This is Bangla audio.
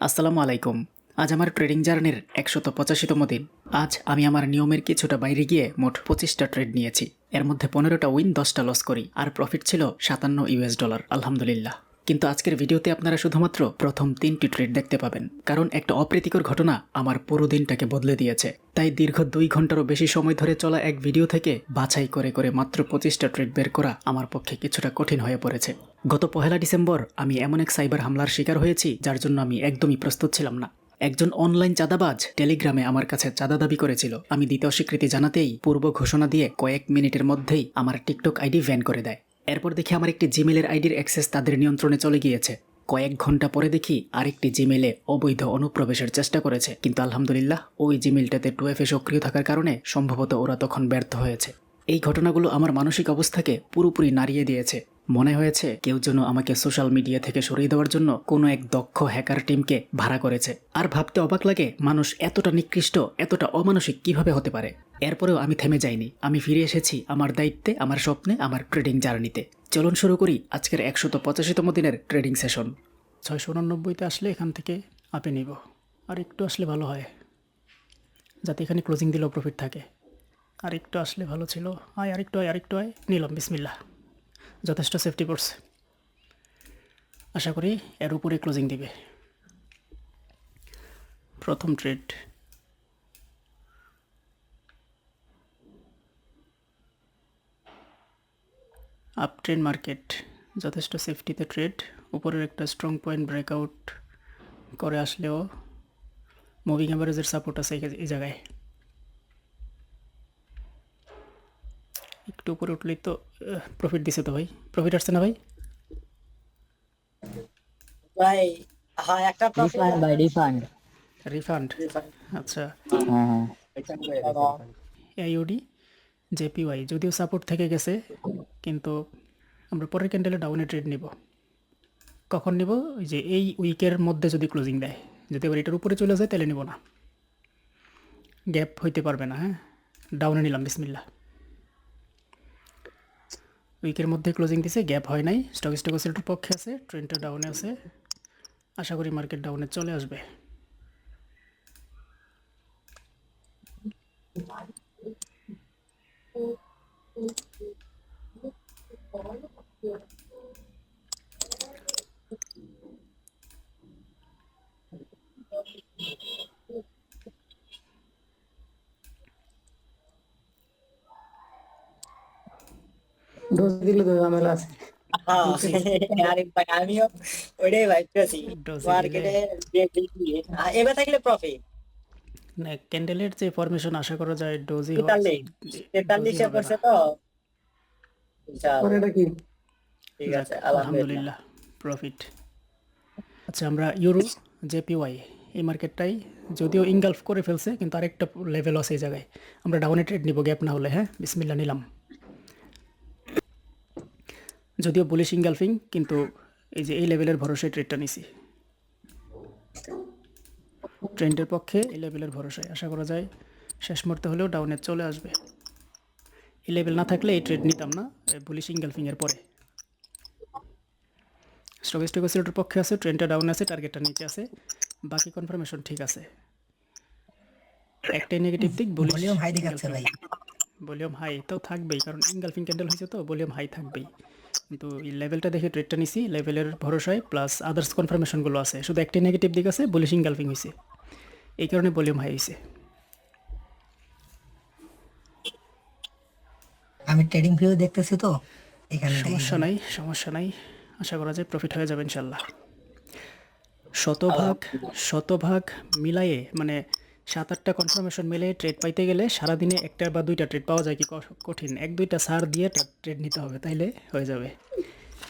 আসসালামু আলাইকুম। আজ আমার ট্রেডিং জার্নির একশত পঁচাশিতম দিন। আজ আমি আমার নিয়মের কিছুটা বাইরে গিয়ে মোট পঁচিশটা ট্রেড নিয়েছি। এর মধ্যে পনেরোটা উইন, দশটা লস করি। আর প্রফিট ছিল সাতান্ন ইউএস ডলার। আলহামদুলিল্লাহ। কিন্তু আজকের ভিডিওতে আপনারা শুধুমাত্র প্রথম তিনটি ট্রেড দেখতে পাবেন, কারণ একটা অপ্রীতিকর ঘটনা আমার পুরো দিনটাকে বদলে দিয়েছে। তাই দীর্ঘ দুই ঘন্টারও বেশি সময় ধরে চলা এক ভিডিও থেকে বাছাই করে করে মাত্র পঁচিশটা ট্রেড বের করা আমার পক্ষে কিছুটা কঠিন হয়ে পড়েছে। গত পহেলা ডিসেম্বর আমি এমন এক সাইবার হামলার শিকার হয়েছি, যার জন্য আমি একদমই প্রস্তুত ছিলাম না। একজন অনলাইন চাঁদাবাজ টেলিগ্রামে আমার কাছে চাঁদা দাবি করেছিল। আমি দিতে অস্বীকৃতি জানাতেই পূর্ব ঘোষণা দিয়ে কয়েক মিনিটের মধ্যেই আমার টিকটক আইডি ভ্যান করে দেয়। এরপর দেখি আমার একটি জিমেলের আইডির অ্যাক্সেস তাদের নিয়ন্ত্রণে চলে গিয়েছে। কয়েক ঘণ্টা পরে দেখি আরেকটি জিমেলে অবৈধ অনুপ্রবেশের চেষ্টা করেছে। কিন্তু আলহামদুলিল্লাহ, ওই জিমেলটাতে টু টুয়েফে সক্রিয় থাকার কারণে সম্ভবত ওরা তখন ব্যর্থ হয়েছে। এই ঘটনাগুলো আমার মানসিক অবস্থাকে পুরোপুরি নাড়িয়ে দিয়েছে। মনে হয়েছে কেউ যেন আমাকে সোশ্যাল মিডিয়া থেকে সরিয়ে দেওয়ার জন্য কোনো এক দক্ষ হ্যাকার টিমকে ভাড়া করেছে। আর ভাবতে অবাক লাগে, মানুষ এতটা নিকৃষ্ট, এতটা অমানসিক কীভাবে হতে পারে? এরপরেও আমি থেমে যাইনি। আমি ফিরে এসেছি আমার দায়িত্বে, আমার স্বপ্নে, আমার ট্রেডিং জার্নিতে চলুন শুরু করি আজকের একশত পঁচাশিতম দিনের ট্রেডিং সেশন ছয়শো উনানব্বইতে আসলে এখান থেকে আপে নিব। আর একটু আসলে ভালো হয়, যাতে এখানে ক্লোজিং দিলেও প্রফিট থাকে। আর একটু আসলে ভালো ছিল, আয়, আরেকটু আয় আরেকটু আয়, নিলাম বিসমিল্লা যথেষ্ট সেফটি পড়ছে আশা করি এর উপরে ক্লোজিং দিবে। প্রথম ট্রেড আপ ট্রেন মার্কেট যথেষ্ট সেফটিতে ট্রেড উপরের একটা স্ট্রং পয়েন্ট ব্রেকআউট করে আসলেও মুভিং অ্যাভারেজের সাপোর্ট আছে এই- জায়গায়। একটু উপরে উঠলেই তো প্রফিট দিছে তো ভাই। প্রফিট আসছে না ভাই? ভাই হ্যাঁ একটা প্রফিট রিফান্ড ভাই রিফান্ড রিফান্ড আচ্ছা। হ্যাঁ আইওডি জেপিওয়াই যদিও সাপোর্ট থেকে গেছে কিন্তু আমরা পরের ক্যান্ডেলে ডাউনে ট্রেড নিব। কখন নিব? যে এই উইকের মধ্যে যদি ক্লোজিং দেয়। যদি আবার এটার উপরে চলে যায়, তাহলে নিব না। গ্যাপ হইতে পারবে না হ্যাঁ? ডাউনে নিলাম বিসমিল্লা উইকের মধ্যে ক্লোজিং দিছে গ্যাপ হয় নাই। স্টক স্টক সেলটার পক্ষে আছে ট্রেনটা ডাউনে আছে। আশা করি মার্কেট ডাউনে চলে আসবে। ডোজ দিলে তো ঝামেলা আছে। হ্যাঁ আরে ভাই আমিও ওইটাই ভাবতেছি। মার্কেটে যে বিক্রি আহ, এবার থাকলে প্রফিট না ক্যান্ডেলের যে ফরমেশন আশা করা যায় ডোজি তেতাল্লিশে পড়ছে তো? এটা কি? ঠিক আছে আলহামদুলিল্লাহ। আলহামদুলিল্লাহ প্রফিট আচ্ছা আমরা ইউরো জেপিওয়াই এই মার্কেটটাই যদিও ইনগালফ করে ফেলছে কিন্তু আরেকটা লেভেল আছে এই জায়গায়। আমরা ডাউনে ট্রেড নিব গ্যাপ না হলে হ্যাঁ? বিসমিল্লা নিলাম। যদিও বুলিশ ইনগালফিং কিন্তু এই যে এই লেভেলের ভরসায় ট্রেডটা নিছি। ট্রেন্ডের পক্ষে এই লেভেলের ভরসায় আশা করা যায় শেষ মুহূর্তে হলেও ডাউনে চলে আসবে। এই লেভেল না থাকলে এই ট্রেড নিতাম না বলি বুলিশ ইনগালফিংয়ের পরে। স্টক স্টক পক্ষে আছে ট্রেনটা ডাউন আছে টার্গেটটা নিচে আছে বাকি কনফার্মেশন ঠিক আছে। একটাই নেগেটিভ দিক ভলিউম হাই দেখাচ্ছে ভাই। ভলিউম হাই তো থাকবেই কারণ ইনগালফিং ক্যান্ডেল হয়েছে তো ভলিউম হাই থাকবেই। কিন্তু এই লেভেলটা দেখে ট্রেডটা নিছি লেভেলের ভরসায় প্লাস আদার্স কনফার্মেশনগুলো আছে। শুধু একটাই নেগেটিভ দিক আছে বুলিশ ইনগালফিং হয়েছে। এই কারণে ভলিউম হাই হয়েছে। আমি ট্রেডিং ভিউ দেখতেছি তো এখানে সমস্যা নাই সমস্যা নাই। আশা করা যায় প্রফিট হয়ে যাবে ইনশাল্লাহ শতভাগ শতভাগ মিলায়ে মানে সাত আটটা কনফার্মেশন মিলে ট্রেড পাইতে গেলে সারাদিনে একটা বা দুইটা ট্রেড পাওয়া যায় কি কঠিন। এক দুইটা সার দিয়ে ট্রেড নিতে হবে, তাইলে হয়ে যাবে।